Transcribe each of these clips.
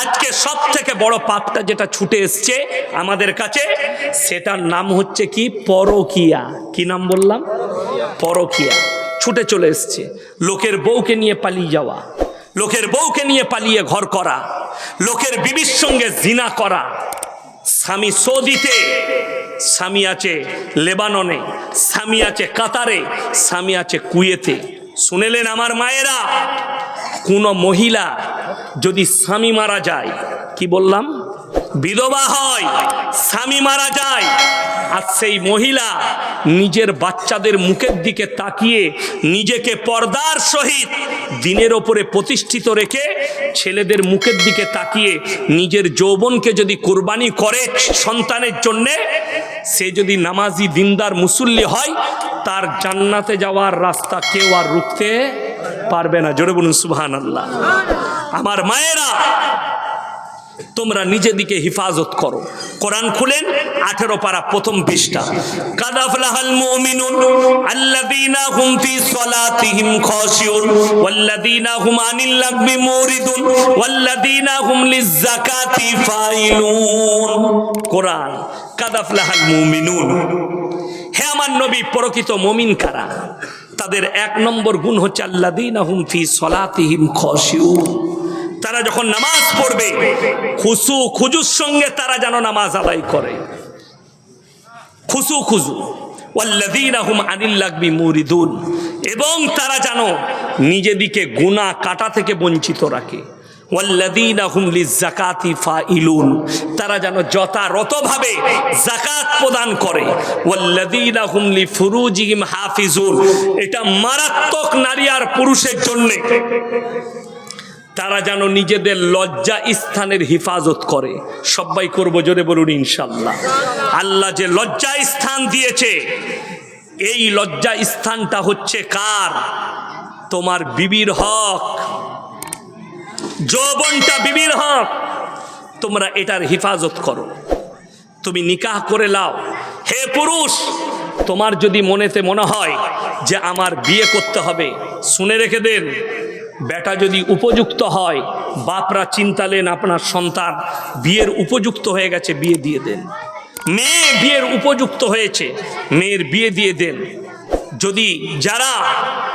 আজকে সব থেকে বড় পাপটা যেটা ছুটে এসছে আমাদের কাছে, সেটার নাম হচ্ছে কি? পরকিয়া। কি নাম বললাম? পরকিয়া। ছুটে চলে এসছে। লোকের বউকে নিয়ে পালিয়ে যাওয়া। লোকের বউকে নিয়ে পালিয়ে ঘর করা। লোকের বিবির সঙ্গে জিনা করা। স্বামী সৌদিতে, স্বামী আছে লেবাননে, স্বামী আছে কাতারে, স্বামী আছে কুয়েতে। শুনেলেন আমার মায়েরা, কোনো মহিলা যদি স্বামী মারা যায়, কি বললাম? বিধবা হয়, স্বামী মারা যায়। আর সেই মহিলা নিজের বাচ্চাদের মুখের দিকে তাকিয়ে নিজেকে পর্দার সহিত দিনের ওপরে প্রতিষ্ঠিত রেখে ছেলেদের মুখের দিকে তাকিয়ে নিজের যৌবনকে যদি কোরবানি করে সন্তানের জন্যে, সে যদি নামাজি দিনদার মুসল্লি হয়, তার জান্নাতে যাওয়ার রাস্তা কেউ আর রুখতে পারবে না। জোরে বলুন সুবহান আল্লাহ আমার মায়েরা, তোমরা নিজেদিকে হিফাজত করো। কোরআন খুলেন, আঠেরো পারা প্রথম পৃষ্ঠা। কাদাফলাহাল মুমিনুন, আল্লাযীনা হুম ফি সলাতিহিম খাশিউন, ওয়াল্লাযীনা হুম আনিল লাগবি মুরিদুন, ওয়াল্লাযীনা হুম লিয-যাকাতি ফাইলুন। কোরআন, কাদাফলাহাল মুমিনুন। হে আমার নবী, প্রকৃত মুমিন কারা? তাদের এক নম্বর গুণ হচ্ছে আল্লাযীনা হুম ফি সলাতিহিম খাশিউন। তারা যখন নামাজ পড়বে, খুসু খুজুর সঙ্গে তারা যেন নামাজ আদায় করে। খুসু খুজু। মুরিদুন। এবং তারা যেন নিজেদিকে গুনাহ কাটা থেকে বঞ্চিত রাখে। তারা যেন যথাযথভাবে জাকাত প্রদান করে। হাফিজুন। এটা মারাত্মক নারী আর পুরুষের জন্যে। তারা যেন নিজেদের লজ্জা স্থানের হিফাজত করে। সবাই করব জোরে বলুন ইনশাল্লাহ আল্লাহ যে লজ্জা স্থান দিয়েছে, এই লজ্জা স্থানটা হচ্ছে কার? তোমার বিবির হক। যৌবনটা বিবির হক। তোমরা এটার হিফাজত করো। তুমি নিকাহ করে লাও। হে পুরুষ, তোমার যদি মনেতে মনে হয় যে আমার বিয়ে করতে হবে, শুনে রেখে দেন। বেটা যদি উপযুক্ত হয়, বাপরা চিন্তালেন আপনার সন্তান, বিয়ের উপযুক্ত হয়ে গেছে, বিয়ে দিয়ে দেন। মেয়ে বিয়ের উপযুক্ত হয়েছে, মেয়ের বিয়ে দিয়ে দেন। যদি যারা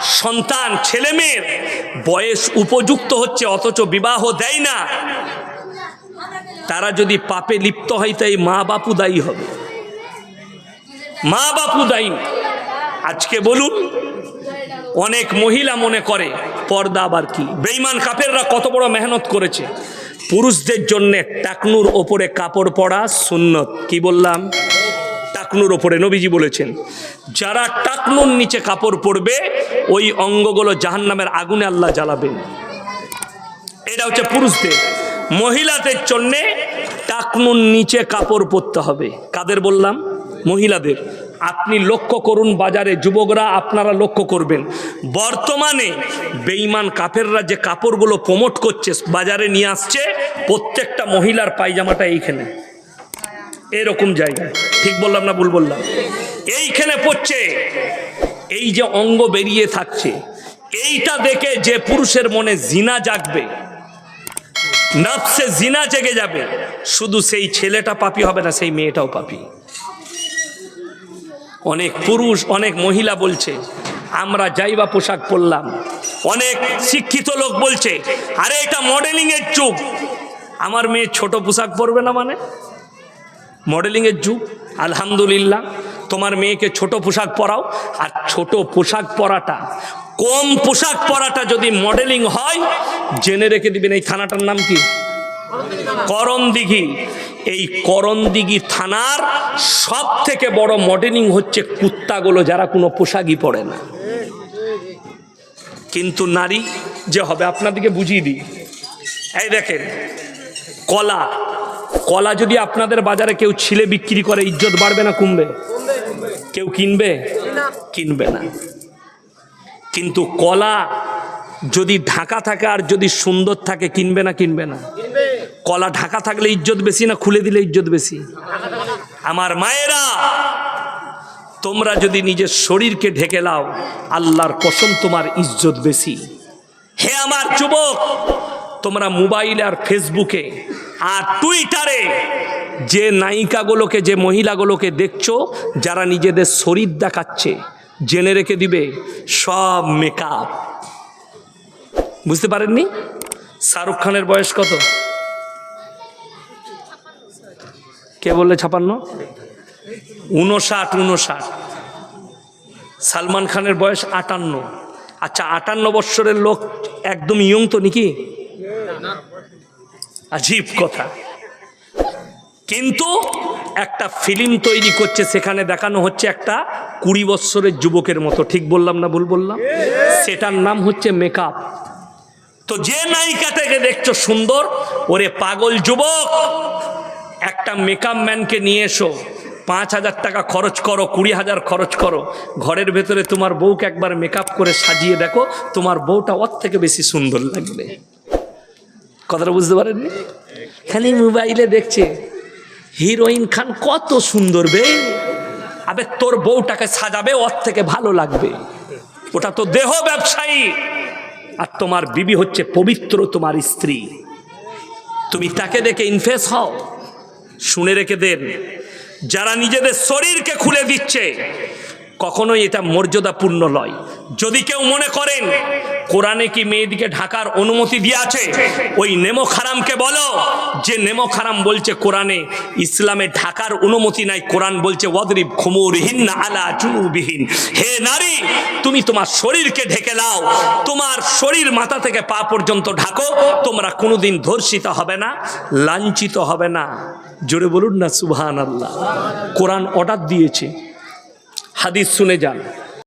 সন্তান, ছেলে মেয়ের বয়স উপযুক্ত হচ্ছে, অথচ বিবাহ দেয় না, তারা যদি পাপে লিপ্ত হয়, তাই মা বাপু দায়ী হবে। মা বাপু দায়ী। আজকে বলুন, অনেক মহিলা মনে করে পর্দা আবার কি? বেইমান কাপেররা কত বড় মেহনত করেছে। পুরুষদের জন্য টাকনুর ওপরে কাপড় পরা সুন্নত। কি বললাম? টাকনুর ওপরে নবীজি বলেছেন, যারা টাকনুর নিচে কাপড় পরবে, ওই অঙ্গগুলো জাহান্নামের আগুনে আল্লাহ জ্বালাবেন। এটা হচ্ছে পুরুষদের। মহিলাদের জন্যে টাকনুর নিচে কাপড় পরতে হবে। কাদের বললাম? মহিলাদের। আপনি লক্ষ্য করুন বাজারে যুবকরা আপনারা লক্ষ্য করবেন। বর্তমানে বেইমান কাপেররা যে কাপড়গুলো প্রমোট করছে, বাজারে নিয়ে আসছে, প্রত্যেকটা মহিলার পায়জামাটা এইখানে। এরকম জায়গায় ঠিক বললাম না ভুল বললাম? এইখানে পড়ছে, এই যে অঙ্গ বেরিয়ে থাকছে, এইটা দেখে যে পুরুষের মনে জিনা জাগবে, নাফসে জিনা জেগে যাবে, শুধু সেই ছেলেটা পাপি হবে না, সেই মেয়েটাও পাপি। অনেক পুরুষ, অনেক মহিলা বলছে, আমরা যাইবা পোশাক পরলাম। অনেক শিক্ষিত লোক বলছে, আরে এটা মডেলিং এর যুগ। আমার মেয়ে ছোট পোশাক পরবে না মানে? মডেলিং এর যুগ, আলহামদুলিল্লাহ। তোমার মেয়েকে ছোট পোশাক পরাও, আর ছোট পোশাক পরাটা, কম পোশাক পরাটা যদি মডেলিং হয়, জেনে রেখে দিবেন এই থানাটার নাম কি? করণ দিঘি এই করণ দিঘি থানার সব থেকে বড় মডেলিং হচ্ছে কুত্তাগুলো, যারা কোনো পোশাকই পরে না। কিন্তু নারী যে হবে, আপনাদেরকে বুঝিয়ে দিই। এই দেখেন, কলা। কলা যদি আপনাদের বাজারে কেউ ছিলে বিক্রি করে, ইজ্জত বাড়বে না কমবে? কেউ কিনবে? কিনবে না। কিন্তু কলা যদি ঢাকা থাকে আর যদি সুন্দর থাকে, কিনবে না কিনবে না। কলা ঢাকা থাকলে ইজ্জত বেশি না খুলে দিলে ইজ্জত বেশি? আমার মায়েরা, তোমরা যদি নিজের শরীরকে ঢেকে লাও আল্লাহর কসম তোমার ইজ্জত বেশি। হে আমার যুবক, তোমরা মোবাইলে আর ফেসবুকে আর টুইটারে যে নায়িকাগুলোকে, যে মহিলাগুলোকে দেখছ, যারা নিজেদের শরীর দেখাচ্ছে, জেনে রেখে দিবে, সব মেকআপ বুঝতে পারেননি? শাহরুখ খানের বয়স কত? কে বললে ছাপান্ন? উনষাট উনষাট সালমান খানের বয়স আটান্ন। আচ্ছা আটান্ন বৎসরের লোক একদম ইয়ং তো নাকি? আজীব কথা। কিন্তু একটা ফিল্ম তৈরি করছে, সেখানে দেখানো হচ্ছে একটা কুড়ি বৎসরের যুবকের মতো। ঠিক বললাম না ভুল বললাম? সেটার নাম হচ্ছে মেকআপ। তো যে নায়িকা থেকে দেখছ সুন্দর, ওরে পাগল যুবক! একটা মেকআপ ম্যানকে নিয়ে এসো। পাঁচ হাজার টাকা খরচ করো, কুড়ি হাজার খরচ করো। ঘরের ভেতরে তোমার বউকে একবার মেকআপ করে সাজিয়ে দেখো, তোমার বউটা ওর থেকে বেশি সুন্দর লাগবে। কথাটা বুঝতে পারেননি? খালি মোবাইলে দেখছে হিরোইন খান কত সুন্দর বে। আবে তোর বউটাকে সাজাবে, ওর থেকে ভালো লাগবে। ওটা তো দেহ ব্যবসায়ী। আর তোমার বিবি হচ্ছে পবিত্র তোমার স্ত্রী। তুমি তাকে দেখে ইনফেস হও। শুনে রেখে দেন, যারা নিজেদের শরীরকে খুলে দিচ্ছে, কখনোই এটা মর্যাদাপূর্ণ নয়। যদি কেউ মনে করেন কোরআনে কি মেয়েদিকে ঢাকার অনুমতি দিয়ে আছে ওই নেমো খারামকে বলো। যে নেমো খারাম বলছে কোরআনে, ইসলামে ঢাকার অনুমতি নাই। কোরআন বলছে, ওয়াদরিব খুমুরহীন আলা জুনুবিহীন। হে নারী, তুমি তোমার শরীরকে ঢেকে লাও তোমার শরীর মাথা থেকে পা পর্যন্ত ঢাকো। তোমরা কোনোদিন ধর্ষিত হবে না, লাঞ্ছিত হবে না। জোরে বলুন না সুবহান আল্লাহ কোরআন অর্ডার দিয়েছে। হাদিস শুনে যান।